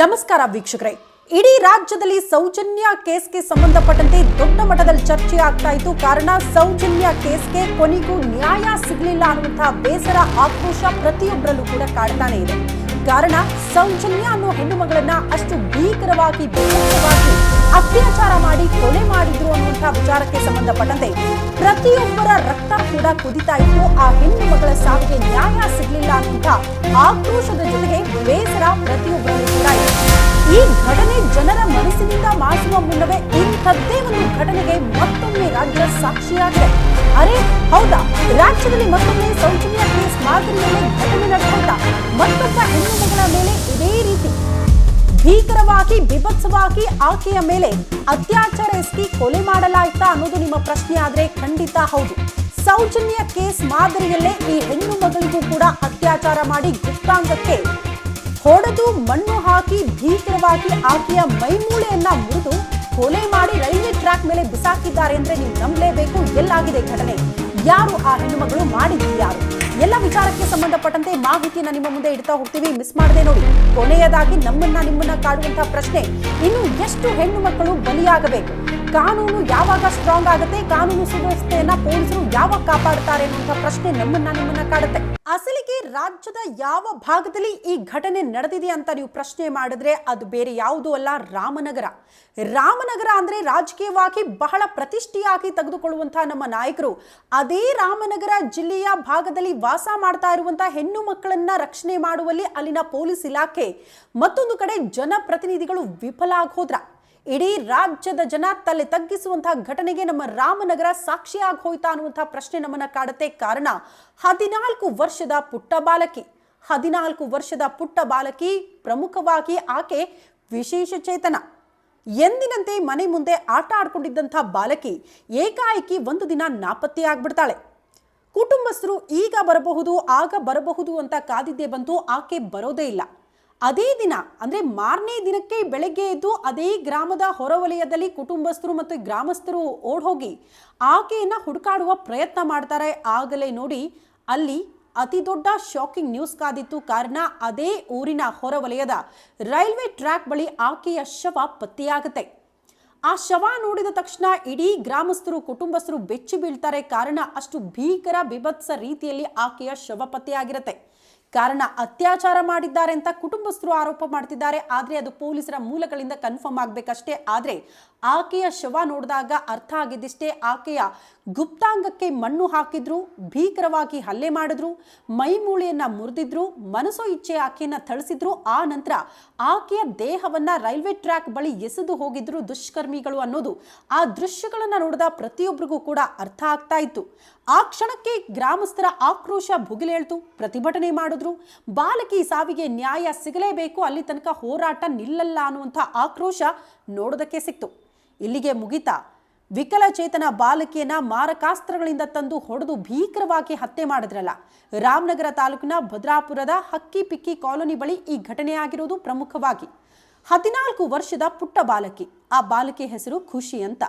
ನಮಸ್ಕಾರ ವೀಕ್ಷಕರೇ. ಇಡೀ ರಾಜ್ಯದಲ್ಲಿ ಸೌಜನ್ಯ ಕೇಸ್ಗೆ ಸಂಬಂಧಪಟ್ಟಂತೆ ದೊಡ್ಡ ಮಟ್ಟದಲ್ಲಿ ಚರ್ಚೆ ಆಗ್ತಾ ಇತ್ತು. ಕಾರಣ ಸೌಜನ್ಯ ಕೇಸ್ಗೆ ಕೊನೆಗೂ ನ್ಯಾಯ ಸಿಗಲಿಲ್ಲ ಅನ್ನುವಂತಹ ಬೇಸರ, ಆಕ್ರೋಶ ಪ್ರತಿಯೊಬ್ಬರಲ್ಲೂ ಕೂಡ ಕಾಡ್ತಾನೆ ಇದೆ. ಕಾರಣ ಸೌಜನ್ಯ ಅನ್ನೋ ಹೆಣ್ಣು ಮಗಳನ್ನ ಅಷ್ಟು ಭೀಕರವಾಗಿ ಭೀಕರವಾಗಿ ಅತ್ಯಾಚಾರ ಮಾಡಿ ಕೊಲೆ ಮಾಡಿದ್ರು ಅನ್ನುವಂತಹ ವಿಚಾರಕ್ಕೆ ಸಂಬಂಧಪಟ್ಟಂತೆ ಪ್ರತಿಯೊಬ್ಬರ ರಕ್ತ ಕೂಡ ಕುದಿತಾ ಇತ್ತು. ಆ ಹೆಣ್ಣು ಮಗಳ ಸಾವಿಗೆ ನ್ಯಾಯ ಸಿಗಲಿಲ್ಲ ಅನ್ನುವಂತಹ ಆಕ್ರೋಶದ ಜೊತೆಗೆ ಬೇಸರ ಪ್ರತಿಯೊಬ್ಬರಲ್ಲೂ ಈ ಘಟನೆ ಜನರ ಮನಸ್ಸಿನಿಂದ ಮಾಸುವ ಮುನ್ನವೇ ಇಂಥದ್ದೇ ಒಂದು ಘಟನೆಗೆ ಮತ್ತೊಮ್ಮೆ ರಾಜ್ಯ ಸಾಕ್ಷಿಯಾಗಿದೆ. ಅರೆ, ಹೌದಾ? ರಾಜ್ಯದಲ್ಲಿ ಮತ್ತೊಮ್ಮೆ ಸೌಜನ್ಯ ಕೇಸ್ ಮಾದರಿಯಲ್ಲೇ ಘಟನೆ ನಡೆದೋಯ್ತಾ ಮತ್ತೊಬ್ಬ ಹೆಣ್ಣು ಮಗಳ ಮೇಲೆ ಇದೇ ರೀತಿ. ಭೀಕರವಾಗಿ, ಬಿಭತ್ಸವಾಗಿ ಆಕೆಯ ಮೇಲೆ ಅತ್ಯಾಚಾರ ಎಸ್ಕಿ ಕೊಲೆ ಮಾಡಲಾಯ್ತಾ ಅನ್ನೋದು ನಿಮ್ಮ ಪ್ರಶ್ನೆ ಆದ್ರೆ ಖಂಡಿತ ಹೌದು. ಸೌಜನ್ಯ ಕೇಸ್ ಮಾದರಿಯಲ್ಲೇ ಈ ಹೆಣ್ಣು ಮಗಳಿಗೂ ಕೂಡ ಅತ್ಯಾಚಾರ ಮಾಡಿ ಗುಪ್ತಾಂಗಕ್ಕೆ ಹೊಡೆದು ಮಣ್ಣು ಹಾಕಿ ಭೀಕರವಾಗಿ ಆಕೆಯ ಮೈಮೂಳೆಯನ್ನ ಮುರಿದು ಕೊಲೆ ಮಾಡಿ ರೈಲ್ವೆ ಟ್ರ್ಯಾಕ್ ಮೇಲೆ ಬಿಸಾಕಿದ್ದಾರೆ ಅಂದ್ರೆ ನೀವು ನಂಬಲೇಬೇಕು, ಎಲ್ಲಾಗಿದೆ ಘಟನೆ. ಯಾರು ಆ ಹೆಣ್ಣು ಮಗಳು ಮಾಡಿದ್ದು ಯಾರು? ಎಲ್ಲ ವಿಚಾರಕ್ಕೆ ಸಂಬಂಧಪಟ್ಟಂತೆ ಮಾಹಿತಿಯನ್ನ ನಿಮ್ಮ ಮುಂದೆ ಇಡ್ತಾ ಹೋಗ್ತೀವಿ. ಮಿಸ್ ಮಾಡದೆ ನೋಡಿ, ಕೊನೆಯದಾಗಿ ನಮ್ಮನ್ನ ನಿಮ್ಮನ್ನ ಕಾಡುವಂತಹ ಪ್ರಶ್ನೆ. ಇನ್ನು ಎಷ್ಟು ಹೆಣ್ಣು ಮಕ್ಕಳು ಬಲಿಯಾಗಬೇಕು? ಕಾನೂನು ಯಾವಾಗ ಸ್ಟ್ರಾಂಗ್ ಆಗುತ್ತೆ? ಕಾನೂನು ಸುವ್ಯವಸ್ಥೆಯನ್ನ ಪೊಲೀಸರು ಯಾವಾಗ ಕಾಪಾಡ್ತಾರೆ ಅನ್ನುವಂಥ ಪ್ರಶ್ನೆ ನಮ್ಮನ್ನ ನಿಮ್ಮನ್ನ ಕಾಡುತ್ತೆ. ಅಸಲಿಗೆ ರಾಜ್ಯದ ಯಾವ ಭಾಗದಲ್ಲಿ ಈ ಘಟನೆ ನಡೆದಿದೆ ಅಂತ ನೀವು ಪ್ರಶ್ನೆ ಮಾಡಿದ್ರೆ ಅದು ಬೇರೆ ಯಾವುದೂ ಅಲ್ಲ, ರಾಮನಗರ. ರಾಮನಗರ ಅಂದ್ರೆ ರಾಜಕೀಯವಾಗಿ ಬಹಳ ಪ್ರತಿಷ್ಠೆಯಾಗಿ ತೆಗೆದುಕೊಳ್ಳುವಂತಹ ನಮ್ಮ ನಾಯಕರು. ಅದೇ ರಾಮನಗರ ಜಿಲ್ಲೆಯ ಭಾಗದಲ್ಲಿ ವಾಸ ಮಾಡ್ತಾ ಇರುವಂತಹ ಹೆಣ್ಣು ಮಕ್ಕಳನ್ನ ರಕ್ಷಣೆ ಮಾಡುವಲ್ಲಿ ಅಲ್ಲಿನ ಪೊಲೀಸ್ ಇಲಾಖೆ. ಮತ್ತೊಂದು ಕಡೆ ಜನಪ್ರತಿನಿಧಿಗಳು ವಿಫಲ ಆಗೋದ್ರ. ಇಡೀ ರಾಜ್ಯದ ಜನ ತಲೆ ತಗ್ಗಿಸುವಂತಹ ಘಟನೆಗೆ ನಮ್ಮ ರಾಮನಗರ ಸಾಕ್ಷಿಯಾಗಿ ಹೋಯ್ತಾ ಅನ್ನುವಂತಹ ಪ್ರಶ್ನೆ ನಮ್ಮನ್ನ ಕಾಡುತ್ತೆ. ಕಾರಣ, ಹದಿನಾಲ್ಕು ವರ್ಷದ ಪುಟ್ಟ ಬಾಲಕಿ. ಹದಿನಾಲ್ಕು ವರ್ಷದ ಪುಟ್ಟ ಬಾಲಕಿ ಪ್ರಮುಖವಾಗಿ ಆಕೆ ವಿಶೇಷ ಚೇತನ. ಎಂದಿನಂತೆ ಮನೆ ಮುಂದೆ ಆಟ ಆಡ್ಕೊಂಡಿದ್ದಂಥ ಬಾಲಕಿ ಏಕಾಏಕಿ ಒಂದು ದಿನ ನಾಪತ್ತೆಯಾಗ್ಬಿಡ್ತಾಳೆ ಕುಟುಂಬಸ್ಥರು ಈಗ ಬರಬಹುದು, ಆಗ ಬರಬಹುದು ಅಂತ ಕಾದಿದ್ದೇ ಬಂತು ಆಕೆ ಬರೋದೇ ಇಲ್ಲ. ಅದೇ ದಿನ, ಅಂದ್ರೆ ಮಾರನೇ ದಿನಕ್ಕೆ ಬೆಳಗ್ಗೆ ಎದ್ದು ಅದೇ ಗ್ರಾಮದ ಹೊರವಲಯದಲ್ಲಿ ಕುಟುಂಬಸ್ಥರು ಮತ್ತು ಗ್ರಾಮಸ್ಥರು ಓಡ್ಹೋಗಿ ಆಕೆಯನ್ನ ಹುಡುಕಾಡುವ ಪ್ರಯತ್ನ ಮಾಡ್ತಾರೆ. ಆಗಲೇ ನೋಡಿ, ಅಲ್ಲಿ ಅತಿ ದೊಡ್ಡ ಶಾಕಿಂಗ್ ನ್ಯೂಸ್ ಕಾದಿತ್ತು. ಕಾರಣ, ಅದೇ ಊರಿನ ಹೊರವಲಯದ ರೈಲ್ವೆ ಟ್ರ್ಯಾಕ್ ಬಳಿ ಆಕೆಯ ಶವ ಪತ್ತೆಯಾಗುತ್ತೆ. ಆ ಶವ ನೋಡಿದ ತಕ್ಷಣ ಇಡೀ ಗ್ರಾಮಸ್ಥರು, ಕುಟುಂಬಸ್ಥರು ಬೆಚ್ಚಿ ಬೀಳ್ತಾರೆ. ಕಾರಣ, ಅಷ್ಟು ಭೀಕರ, ಬಿಭತ್ಸ ರೀತಿಯಲ್ಲಿ ಆಕೆಯ ಶವ ಪತ್ತೆಯಾಗಿರುತ್ತೆ. ಕಾರಣ ಅತ್ಯಾಚಾರ ಮಾಡಿದ್ದಾರೆ ಅಂತ ಕುಟುಂಬಸ್ಥರು ಆರೋಪ ಮಾಡ್ತಿದ್ದಾರೆ. ಆದ್ರೆ ಅದು ಪೊಲೀಸರ ಮೂಲಗಳಿಂದ ಕನ್ಫರ್ಮ್ ಆಗ್ಬೇಕಷ್ಟೇ. ಆದ್ರೆ ಆಕೆಯ ಶವ ನೋಡಿದಾಗ ಅರ್ಥ ಆಗಿದ್ದಿಷ್ಟೇ. ಆಕೆಯ ಗುಪ್ತಾಂಗಕ್ಕೆ ಮಣ್ಣು ಹಾಕಿದ್ರು, ಭೀಕರವಾಗಿ ಹಲ್ಲೆ ಮಾಡಿದ್ರು, ಮೈಮೂಳೆಯನ್ನ ಮುರಿದಿದ್ರು, ಮನಸೋ ಇಚ್ಛೆ ಆಕೆಯನ್ನ ಥಳಿಸಿದ್ರು. ಆ ನಂತರ ಆಕೆಯ ದೇಹವನ್ನ ರೈಲ್ವೆ ಟ್ರ್ಯಾಕ್ ಬಳಿ ಎಸೆದು ಹೋಗಿದ್ರು ದುಷ್ಕರ್ಮಿಗಳು ಅನ್ನೋದು ಆ ದೃಶ್ಯಗಳನ್ನು ನೋಡಿದ ಪ್ರತಿಯೊಬ್ಬರಿಗೂ ಕೂಡ ಅರ್ಥ ಆಗ್ತಾ ಇತ್ತು. ಆ ಕ್ಷಣಕ್ಕೆ ಗ್ರಾಮಸ್ಥರ ಆಕ್ರೋಶ ಭುಗಿಲೇಳ್ತು, ಪ್ರತಿಭಟನೆ ಮಾಡಿದ್ರು. ಬಾಲಕಿ ಸಾವಿಗೆ ನ್ಯಾಯ ಸಿಗಲೇಬೇಕು, ಅಲ್ಲಿ ತನಕ ಹೋರಾಟ ನಿಲ್ಲಲ್ಲ ಅನ್ನುವಂಥ ಆಕ್ರೋಶ ನೋಡೋದಕ್ಕೆ ಸಿಕ್ತು. ಇಲ್ಲಿಗೆ ಮುಗಿತಾ, ವಿಕಲಚೇತನ ಬಾಲಕಿಯನ್ನ ಮಾರಕಾಸ್ತ್ರಗಳಿಂದ ತಂದು ಹೊಡೆದು ಭೀಕರವಾಗಿ ಹತ್ಯೆ ಮಾಡಿದ್ರಲ್ಲ. ರಾಮನಗರ ತಾಲೂಕಿನ ಭದ್ರಾಪುರದ ಹಕ್ಕಿ ಪಿಕ್ಕಿ ಕಾಲೋನಿ ಬಳಿ ಈ ಘಟನೆ ಆಗಿರೋದು ಪ್ರಮುಖವಾಗಿ. ಹದಿನಾಲ್ಕು ವರ್ಷದ ಪುಟ್ಟ ಬಾಲಕಿ, ಆ ಬಾಲಕಿ ಹೆಸರು ಖುಷಿ ಅಂತ.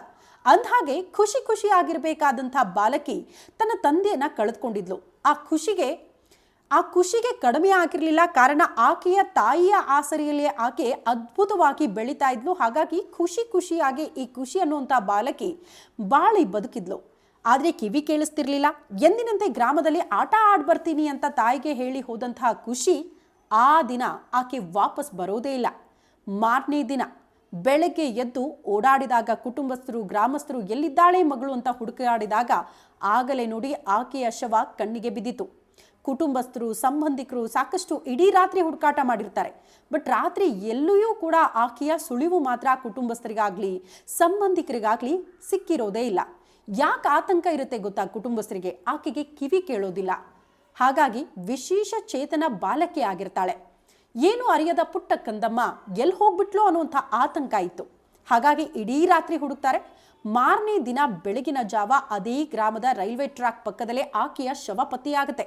ಅಂದ್ಹಾಗೆ ಖುಷಿ ಖುಷಿ ಆಗಿರ್ಬೇಕಾದಂಥ ಬಾಲಕಿ ತನ್ನ ತಂದೆಯನ್ನ ಕಳೆದುಕೊಂಡಿದ್ಲು. ಆ ಖುಷಿಗೆ ಆ ಖುಷಿಗೆ ಕಡಿಮೆ ಆಗಿರಲಿಲ್ಲ. ಕಾರಣ ಆಕೆಯ ತಾಯಿಯ ಆಸರೆಯಲ್ಲಿ ಆಕೆ ಅದ್ಭುತವಾಗಿ ಬೆಳೀತಾ ಇದ್ಲು. ಹಾಗಾಗಿ ಖುಷಿ ಖುಷಿಯಾಗಿ ಈ ಖುಷಿ ಅನ್ನುವಂಥ ಬಾಲಕಿ ಬಾಳಿ ಬದುಕಿದ್ಲು. ಆದರೆ ಕಿವಿ ಕೇಳಿಸ್ತಿರ್ಲಿಲ್ಲ. ಎಂದಿನಂತೆ ಗ್ರಾಮದಲ್ಲಿ ಆಟ ಆಡಿ ಬರ್ತೀನಿ ಅಂತ ತಾಯಿಗೆ ಹೇಳಿ ಹೋದಂತಹ ಖುಷಿ ಆ ದಿನ ಆಕೆ ವಾಪಸ್ ಬರೋದೇ ಇಲ್ಲ. ಮಾರನೇ ದಿನ ಬೆಳಗ್ಗೆ ಎದ್ದು ಓಡಾಡಿದಾಗ ಕುಟುಂಬಸ್ಥರು, ಗ್ರಾಮಸ್ಥರು ಎಲ್ಲಿದ್ದಾಳೆ ಮಗಳು ಅಂತ ಹುಡುಕಾಡಿದಾಗ ಆಗಲೇ ನೋಡಿ ಆಕೆಯ ಶವ ಕಣ್ಣಿಗೆ ಬಿದ್ದಿತು ಕುಟುಂಬಸ್ಥರು, ಸಂಬಂಧಿಕರು ಸಾಕಷ್ಟು ಇಡೀ ರಾತ್ರಿ ಹುಡುಕಾಟ ಮಾಡಿರ್ತಾರೆ. ಬಟ್ ರಾತ್ರಿ ಎಲ್ಲಿಯೂ ಕೂಡ ಆಕೆಯ ಸುಳಿವು ಮಾತ್ರ ಕುಟುಂಬಸ್ಥರಿಗಾಗ್ಲಿ, ಸಂಬಂಧಿಕರಿಗಾಗ್ಲಿ ಸಿಕ್ಕಿರೋದೇ ಇಲ್ಲ. ಯಾಕೆ ಆತಂಕ ಇರುತ್ತೆ ಗೊತ್ತಾ ಕುಟುಂಬಸ್ಥರಿಗೆ? ಆಕೆಗೆ ಕಿವಿ ಕೇಳೋದಿಲ್ಲ. ಹಾಗಾಗಿ ವಿಶೇಷ ಚೇತನ ಬಾಲಕಿ ಆಗಿರ್ತಾಳೆ. ಏನು ಅರಿಯದ ಪುಟ್ಟ ಕಂದಮ್ಮ ಎಲ್ಲಿ ಹೋಗ್ಬಿಟ್ಲು ಅನ್ನುವಂಥ ಆತಂಕ ಇತ್ತು. ಹಾಗಾಗಿ ಇಡೀ ರಾತ್ರಿ ಹುಡುಕ್ತಾರೆ. ಮಾರನೇ ದಿನ ಬೆಳಗಿನ ಜಾವ ಅದೇ ಗ್ರಾಮದ ರೈಲ್ವೆ ಟ್ರ್ಯಾಕ್ ಪಕ್ಕದಲ್ಲೇ ಆಕೆಯ ಶವ ಪತ್ತೆಯಾಗುತ್ತೆ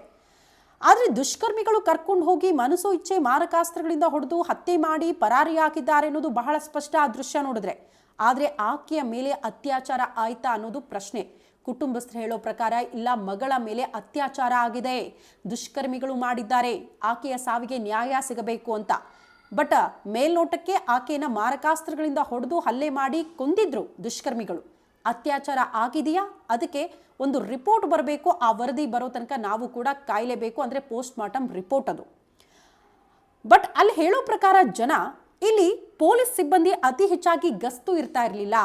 ಆದರೆ ದುಷ್ಕರ್ಮಿಗಳು ಕರ್ಕೊಂಡು ಹೋಗಿ ಮನಸ್ಸು, ಇಚ್ಛೆ, ಮಾರಕಾಸ್ತ್ರಗಳಿಂದ ಹೊಡೆದು ಹತ್ಯೆ ಮಾಡಿ ಪರಾರಿ ಹಾಕಿದ್ದಾರೆ ಅನ್ನೋದು ಬಹಳ ಸ್ಪಷ್ಟ ಆ ದೃಶ್ಯ ನೋಡಿದ್ರೆ. ಆದರೆ ಆಕೆಯ ಮೇಲೆ ಅತ್ಯಾಚಾರ ಆಯ್ತಾ ಅನ್ನೋದು ಪ್ರಶ್ನೆ. ಕುಟುಂಬಸ್ಥರು ಹೇಳೋ ಪ್ರಕಾರ ಇಲ್ಲ, ಮಗಳ ಮೇಲೆ ಅತ್ಯಾಚಾರ ಆಗಿದೆ. ದುಷ್ಕರ್ಮಿಗಳು ಮಾಡಿದ್ದಾರೆ. ಆಕೆಯ ಸಾವಿಗೆ ನ್ಯಾಯ ಸಿಗಬೇಕು ಅಂತ. ಬಟ್ ಮೇಲ್ನೋಟಕ್ಕೆ ಆಕೆಯನ್ನ ಮಾರಕಾಸ್ತ್ರಗಳಿಂದ ಹೊಡೆದು ಹಲ್ಲೆ ಮಾಡಿ ಕೊಂದಿದ್ರು ದುಷ್ಕರ್ಮಿಗಳು. ಅತ್ಯಾಚಾರ ಆಗಿದೆಯಾ? ಅದಕ್ಕೆ ಒಂದು ರಿಪೋರ್ಟ್ ಬರಬೇಕು. ಆ ವರದಿ ಬರೋ ತನಕ ನಾವು ಕೂಡ ಕಾಯಲೇಬೇಕು. ಅಂದರೆ ಪೋಸ್ಟ್ ಮಾರ್ಟಮ್ ರಿಪೋರ್ಟ್ ಅದು. ಬಟ್ ಅಲ್ಲಿ ಹೇಳೋ ಪ್ರಕಾರ ಜನ ಇಲ್ಲಿ ಪೊಲೀಸ್ ಸಿಬ್ಬಂದಿ ಅತಿ ಹೆಚ್ಚಾಗಿ ಗಸ್ತು ಇರ್ತಾ ಇರಲಿಲ್ಲ.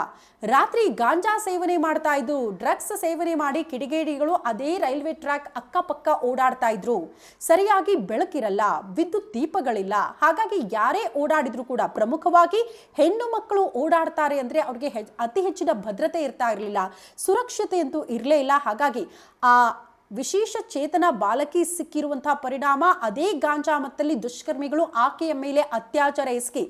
ರಾತ್ರಿ ಗಾಂಜಾ ಸೇವನೆ ಮಾಡ್ತಾ ಇದ್ರು ಡ್ರಗ್ಸ್ ಸೇವನೆ ಮಾಡಿ ಕಿಡಿಗೇಡಿಗಳು ಅದೇ ರೈಲ್ವೆ ಟ್ರ್ಯಾಕ್ ಅಕ್ಕಪಕ್ಕ ಓಡಾಡ್ತಾ ಇದ್ರು. ಸರಿಯಾಗಿ ಬೆಳಕಿರಲ್ಲ, ವಿದ್ಯುತ್ ದೀಪಗಳಿಲ್ಲ. ಹಾಗಾಗಿ ಯಾರೇ ಓಡಾಡಿದ್ರು ಕೂಡ ಪ್ರಮುಖವಾಗಿ ಹೆಣ್ಣು ಮಕ್ಕಳು ಓಡಾಡ್ತಾರೆ ಅಂದ್ರೆ ಅವ್ರಿಗೆ ಅತಿ ಹೆಚ್ಚಿನ ಭದ್ರತೆ ಇರ್ತಾ ಇರಲಿಲ್ಲ. ಸುರಕ್ಷತೆ ಅಂತೂ ಇರಲೇ ಇಲ್ಲ. ಹಾಗಾಗಿ ಆ ವಿಶೇಷ ಚೇತನ ಬಾಲಕಿ ಸಿಕ್ಕಿರುವಂತಹ ಪರಿಣಾಮ ಅದೇ ಗಾಂಜಾ ಮತ್ತಲ್ಲಿ ದುಷ್ಕರ್ಮಿಗಳು ಆಕೆಯ ಮೇಲೆ ಅತ್ಯಾಚಾರ ಎಸಗಿ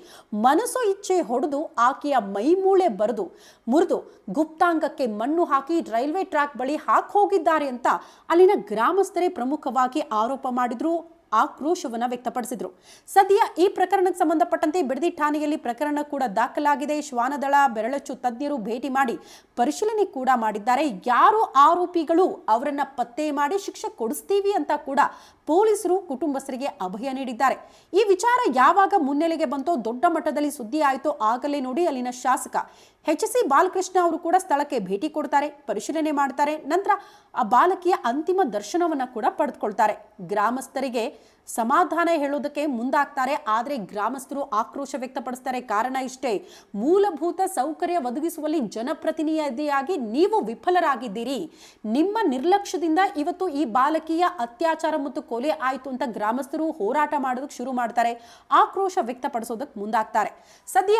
ಮನಸ್ಸು ಇಚ್ಛೆ ಹೊಡೆದು ಆಕೆಯ ಮೈಮೂಳೆ ಬರೆದು ಮುರಿದು ಗುಪ್ತಾಂಗಕ್ಕೆ ಮಣ್ಣು ಹಾಕಿ ರೈಲ್ವೆ ಟ್ರ್ಯಾಕ್ ಬಳಿ ಹಾಕಿ ಹೋಗಿದ್ದಾರೆ ಅಂತ ಅಲ್ಲಿನ ಗ್ರಾಮಸ್ಥರೇ ಪ್ರಮುಖವಾಗಿ ಆರೋಪ ಮಾಡಿದ್ರು. ಆಕ್ರೋಶವನ್ನ ವ್ಯಕ್ತಪಡಿಸಿದರು. ಸದ್ಯ ಈ ಪ್ರಕರಣಕ್ಕೆ ಸಂಬಂಧಪಟ್ಟಂತೆ ಬಿಡದಿ ಠಾಣೆಯಲ್ಲಿ ಪ್ರಕರಣ ಕೂಡ ದಾಖಲಾಗಿದೆ. ಶ್ವಾನದಳ, ಬೆರಳಚ್ಚು ತಜ್ಞರು ಭೇಟಿ ಮಾಡಿ ಪರಿಶೀಲನೆ ಕೂಡ ಮಾಡಿದ್ದಾರೆ. ಯಾರು ಆರೋಪಿಗಳು? ಅವರನ್ನು ಪತ್ತೆ ಮಾಡಿ ಶಿಕ್ಷೆ ಕೊಡಿಸ್ತೀವಿ ಅಂತ ಕೂಡ ಪೊಲೀಸರು ಕುಟುಂಬಸ್ಥರಿಗೆ ಅಭಯ ನೀಡಿದ್ದಾರೆ. ಈ ವಿಚಾರ ಯಾವಾಗ ಮುನ್ನೆಲೆಗೆ ಬಂತೋ ದೊಡ್ಡ ಮಟ್ಟದಲ್ಲಿ ಸುದ್ದಿ ಆಯಿತೋ ಆಗಲೇ ನೋಡಿ ಅಲ್ಲಿನ ಶಾಸಕ ಎಚ್ ಸಿ ಬಾಲಕೃಷ್ಣ ಅವರು ಕೂಡ ಸ್ಥಳಕ್ಕೆ ಭೇಟಿ ಕೊಡ್ತಾರೆ, ಪರಿಶೀಲನೆ ಮಾಡ್ತಾರೆ, ನಂತರ ಆ ಬಾಲಕಿಯ ಅಂತಿಮ ದರ್ಶನವನ್ನ ಕೂಡ ಪಡೆದುಕೊಳ್ತಾರೆ. ಗ್ರಾಮಸ್ಥರಿಗೆ ಸಮಾಧಾನ ಹೇಳೋದಕ್ಕೆ ಮುಂದಾಗ್ತಾರೆ, ಆದರೆ ಗ್ರಾಮಸ್ಥರು ಆಕ್ರೋಶ ವ್ಯಕ್ತಪಡಿಸ್ತಾರೆ. ಕಾರಣ ಇಷ್ಟೇ, ಮೂಲಭೂತ ಸೌಕರ್ಯ ಒದಗಿಸುವಲ್ಲಿ ಜನಪ್ರತಿನಿಧಿಯಾಗಿ ನೀವು ವಿಫಲರಾಗಿದ್ದೀರಿ. ನಿಮ್ಮ ನಿರ್ಲಕ್ಷ್ಯದಿಂದ ಇವತ್ತು ಈ ಬಾಲಕಿಯ ಅತ್ಯಾಚಾರ ಮತ್ತು ಕೊಲೆ ಆಯಿತು ಅಂತ ಗ್ರಾಮಸ್ಥರು ಹೋರಾಟ ಮಾಡೋದಕ್ಕೆ ಶುರು ಮಾಡ್ತಾರೆ, ಆಕ್ರೋಶ ವ್ಯಕ್ತಪಡಿಸೋದಕ್ಕೆ ಮುಂದಾಗ್ತಾರೆ. ಸದ್ಯ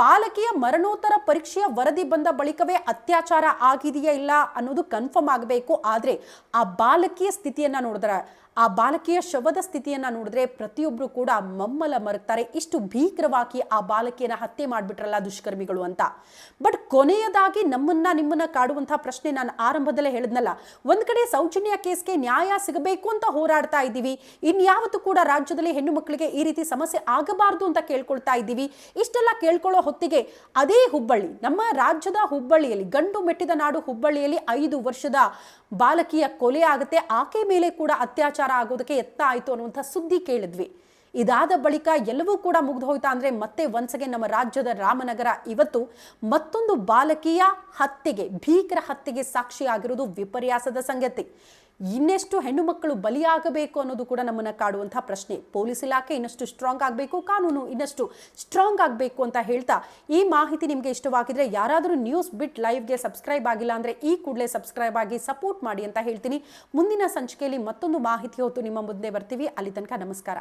ಬಾಲಕಿಯ ಮರಣೋತ್ತರ ಪರೀಕ್ಷೆಯ ವರದಿ ಬಂದ ಬಳಿಕವೇ ಅತ್ಯಾಚಾರ ಆಗಿದೆಯಾ ಇಲ್ಲ ಅನ್ನೋದು ಕನ್ಫರ್ಮ್ ಆಗಬೇಕು, ಆದರೆ ಆ ಬಾಲಕಿಯ ಸ್ಥಿತಿಯನ್ನ ನೋಡಿದ್ರೆ ಆ ಬಾಲಕಿಯ ಶವದ ಸ್ಥಿತಿಯನ್ನ ನೋಡಿದ್ರೆ ಪ್ರತಿಯೊಬ್ಬರು ಕೂಡ ಮಮ್ಮಲ ಮರುತ್ತಾರೆ ಇಷ್ಟು ಭೀಕರವಾಗಿ ಆ ಬಾಲಕಿಯನ್ನ ಹತ್ಯೆ ಮಾಡಿಬಿಟ್ರಲ್ಲ ದುಷ್ಕರ್ಮಿಗಳು ಅಂತ. ಬಟ್ ಕೊನೆಯದಾಗಿ ನಮ್ಮನ್ನ ನಿಮ್ಮನ್ನ ಕಾಡುವಂತಹ ಪ್ರಶ್ನೆ ನಾನು ಆರಂಭದಲ್ಲೇ ಹೇಳಿದ್ನಲ್ಲ, ಒಂದ್ ಕಡೆ ಸೌಜನ್ಯ ಕೇಸ್ಗೆ ನ್ಯಾಯ ಸಿಗಬೇಕು ಅಂತ ಹೋರಾಡ್ತಾ ಇದ್ದೀವಿ. ಇನ್ಯಾವತ್ತು ಕೂಡ ರಾಜ್ಯದಲ್ಲಿ ಹೆಣ್ಣು ಮಕ್ಕಳಿಗೆ ಈ ರೀತಿ ಸಮಸ್ಯೆ ಆಗಬಾರದು ಅಂತ ಕೇಳ್ಕೊಳ್ತಾ ಇದ್ದೀವಿ. ಇಷ್ಟೆಲ್ಲ ಕೇಳ್ಕೊಳ್ಳೋ ಹೊತ್ತಿಗೆ ಅದೇ ಹುಬ್ಬಳ್ಳಿ, ನಮ್ಮ ರಾಜ್ಯದ ಹುಬ್ಬಳ್ಳಿಯಲ್ಲಿ, ಗಂಡು ಮೆಟ್ಟಿದ ನಾಡು ಹುಬ್ಬಳ್ಳಿಯಲ್ಲಿ ಐದು ವರ್ಷದ ಬಾಲಕಿಯ ಕೊಲೆ ಆಗುತ್ತೆ. ಆಕೆ ಮೇಲೆ ಕೂಡ ಅತ್ಯಾಚಾರ ಆಗೋದಕ್ಕೆ ಎತ್ತ ಆಯಿತು ಅನ್ನುವಂಥ ಸುದ್ದಿ ಕೇಳಿದ್ವಿ. ಇದಾದ ಬಳಿಕ ಎಲ್ಲವೂ ಕೂಡ ಮುಗ್ದು ಹೋಯ್ತಾ ಅಂದ್ರೆ ಮತ್ತೆ ಒನ್ಸಗೆ ನಮ್ಮ ರಾಜ್ಯದ ರಾಮನಗರ ಇವತ್ತು ಮತ್ತೊಂದು ಬಾಲಕಿಯ ಹತ್ಯೆಗೆ, ಭೀಕರ ಹತ್ಯೆಗೆ ಸಾಕ್ಷಿಯಾಗಿರುವುದು ವಿಪರ್ಯಾಸದ ಸಂಗತಿ. ಇನ್ನೆಷ್ಟು ಹೆಣ್ಣು ಮಕ್ಕಳು ಬಲಿಯಾಗಬೇಕು ಅನ್ನೋದು ಕೂಡ ನಮ್ಮನ್ನ ಕಾಡುವಂತಹ ಪ್ರಶ್ನೆ. ಪೊಲೀಸ್ ಇಲಾಖೆ ಇನ್ನಷ್ಟು ಸ್ಟ್ರಾಂಗ್ ಆಗಬೇಕು, ಕಾನೂನು ಇನ್ನಷ್ಟು ಸ್ಟ್ರಾಂಗ್ ಆಗಬೇಕು ಅಂತ ಹೇಳ್ತಾ ಈ ಮಾಹಿತಿ ನಿಮಗೆ ಇಷ್ಟವಾಗಿದ್ರೆ ಯಾರಾದರೂ ನ್ಯೂಸ್ ಬಿಟ್ ಲೈವ್ಗೆ ಸಬ್ಸ್ಕ್ರೈಬ್ ಆಗಿಲ್ಲ ಅಂದ್ರೆ ಈ ಕೂಡಲೇ ಸಬ್ಸ್ಕ್ರೈಬ್ ಆಗಿ ಸಪೋರ್ಟ್ ಮಾಡಿ ಅಂತ ಹೇಳ್ತೀನಿ. ಮುಂದಿನ ಸಂಚಿಕೆಯಲ್ಲಿ ಮತ್ತೊಂದು ಮಾಹಿತಿ ಹೊತ್ತು ನಿಮ್ಮ ಮುಂದೆ ಬರ್ತೀವಿ. ಅಲ್ಲಿ ತನಕ ನಮಸ್ಕಾರ.